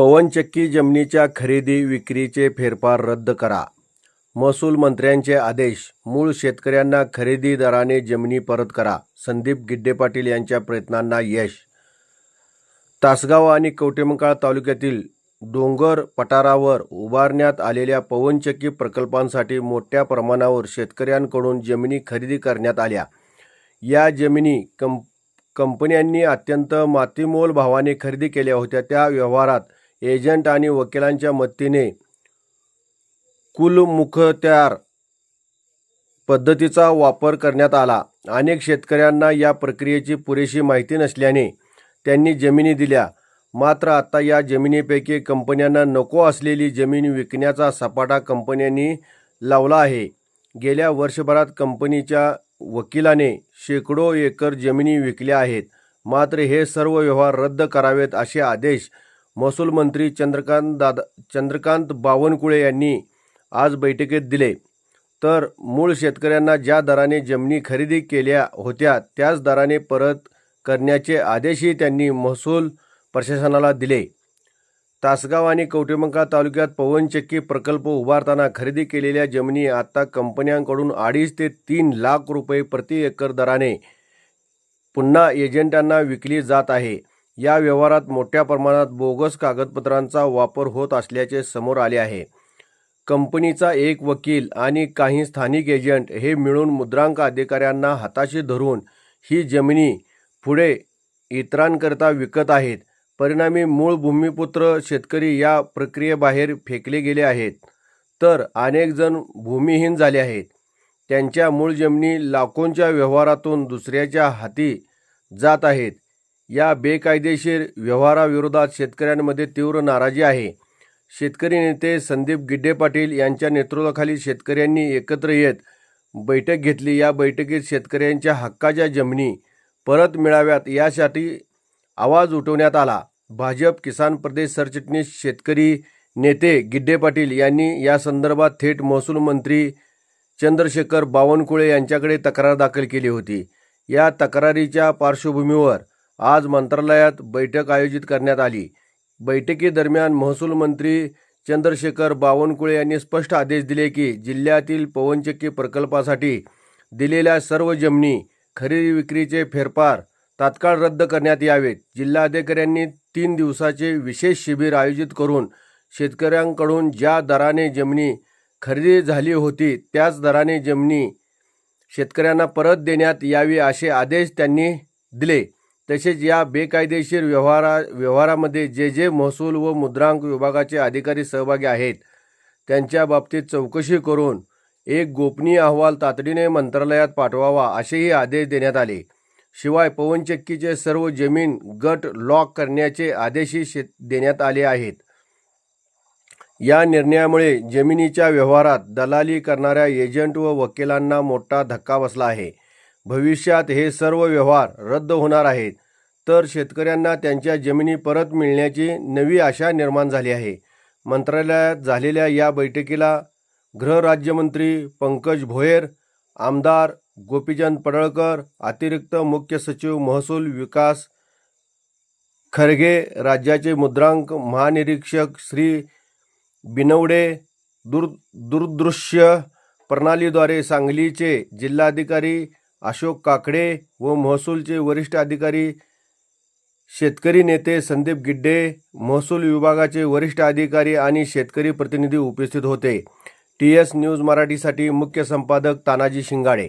पवनचक्की जमिनीच्या खरेदी विक्रीचे फेरफार रद्द करा. महसूल मंत्र्यांचे आदेश मूळ शेतकऱ्यांना खरेदी दराने जमिनी परत करा. संदीप गिड्डे पाटील यांच्या प्रयत्नांना यश. तासगाव आणि कवटेमंकाळ तालुक्यातील डोंगर पठारावर उभारण्यात आलेल्या पवनचक्की प्रकल्पांसाठी मोठ्या प्रमाणावर शेतकऱ्यांकडून जमिनी खरेदी करण्यात आल्या. या जमिनी कंप कंपन्यांनी अत्यंत मातीमोल भावाने खरेदी केल्या होत्या. त्या व्यवहारात एजंट आणि वकिलांच्या मदतीने कुलमुखत्यार पद्धतीचा वापर करण्यात आला. अनेक शेतकऱ्यांना या प्रक्रियेची पुरेशी माहिती नसल्याने त्यांनी जमिनी दिल्या. मात्र आता या जमिनीपैकी कंपन्यांना नको असलेली जमीन विकण्याचा सपाटा कंपन्यांनी लावला आहे. गेल्या वर्षभरात कंपनीच्या वकिलाने शेकडो एकर जमिनी विकल्या आहेत. मात्र हे सर्व व्यवहार रद्द करावेत असे आदेश महसूल मंत्री चंद्रकांत दादा चंद्रकांत बावनकुळे यांनी आज बैठकीत दिले. तर मूळ शेतकऱ्यांना ज्या दराने जमिनी खरेदी केल्या होत्या त्याच दराने परत करण्याचे आदेशही त्यांनी महसूल प्रशासनाला दिले. तासगाव आणि कवटेमंका तालुक्यात पवनचक्की प्रकल्प उभारताना खरेदी केलेल्या जमिनी आता कंपन्यांकडून अडीच ते तीन लाख रुपये प्रति एकर दराने पुन्हा एजंटांना विकली जात आहे. या व्यवहारात मोठ्या प्रमाणात बोगस कागदपत्रांचा वापर होत असल्याचे समोर आले आहे. कंपनीचा एक वकील आणि काही स्थानिक एजंट हे मिळून मुद्रांक अधिकाऱ्यांना हाताशी धरून ही जमिनी पुढे इतरांकरता विकत आहेत. परिणामी मूळ भूमिपुत्र शेतकरी या प्रक्रियेबाहेर फेकले गेले आहेत. तर अनेक जण भूमिहीन झाले आहेत. त्यांच्या मूळ जमिनी लाखोंच्या व्यवहारातून दुसऱ्याच्या हाती जात आहेत. या बेकायदेशीर व्यवहाराविरोधात शेतकऱ्यांमध्ये तीव्र नाराजी आहे. शेतकरी नेते संदीप गिड्डे पाटील यांच्या नेतृत्वाखाली शेतकऱ्यांनी एकत्र येत बैठक घेतली. या बैठकीत शेतकऱ्यांच्या हक्काच्या जमिनी परत मिळाव्यात यासाठी आवाज उठवण्यात आला. भाजप किसान प्रदेश सरचिटणीस शेतकरी नेते गिड्डे पाटील यांनी या संदर्भात थेट महसूल मंत्री चंद्रशेखर बावनकुळे यांच्याकडे तक्रार दाखल केली होती. या तक्रारीच्या पार्श्वभूमीवर आज मंत्रालयात बैठक आयोजित करण्यात आली. बैठकीदरम्यान महसूल मंत्री चंद्रशेखर बावनकुळे यांनी स्पष्ट आदेश दिले की जिल्ह्यातील पवनचक्की प्रकल्पासाठी दिलेल्या सर्व जमिनी खरेदी विक्रीचे फेरफार तात्काळ रद्द करण्यात यावेत. जिल्हाधिकाऱ्यांनी तीन दिवसाचे विशेष शिबिर आयोजित करून शेतकऱ्यांकडून ज्या दराने जमिनी खरेदी झाली होती त्याच दराने जमिनी शेतकऱ्यांना परत देण्यात यावी असे आदेश त्यांनी दिले. तसेच या बेकायदेशीर व्यवहारा व्यवहारामध्ये जे जे महसूल व मुद्रांक विभागाचे अधिकारी सहभागी आहेत त्यांच्या बाबतीत चौकशी करून एक गोपनीय अहवाल तातडीने मंत्रालयात पाठवावा असेही आदेश देण्यात आले. शिवाय पवनचक्कीचे सर्व जमीन गट लॉक करण्याचे आदेशही शेत देण्यात आले आहेत. या निर्णयामुळे जमिनीच्या व्यवहारात दलाली करणाऱ्या एजंट व वकिलांना मोठा धक्का बसला आहे. भविष्यात हे सर्व व्यवहार रद्द होणार आहेत. तर शेतकऱ्यांना त्यांच्या जमिनी परत मिळण्याची नवी आशा निर्माण झाली आहे. मंत्रालयात झालेल्या या बैठकीला गृहराज्यमंत्री पंकज भोयर आमदार गोपीचंद पडळकर अतिरिक्त मुख्य सचिव महसूल विकास खरगे राज्याचे मुद्रांक महानिरीक्षक श्री बिनवडे दूर दूरदृश्य प्रणालीद्वारे सांगलीचे जिल्हाधिकारी अशोक काकडे व महसूलचे वरिष्ठ अधिकारी शेतकरी नेते संदीप गिड्डे महसूल विभागाचे वरिष्ठ अधिकारी आणि शेतकरी प्रतिनिधी उपस्थित होते. टी एस न्यूज मराठीसाठी मुख्य संपादक तानाजी शिंगाडे.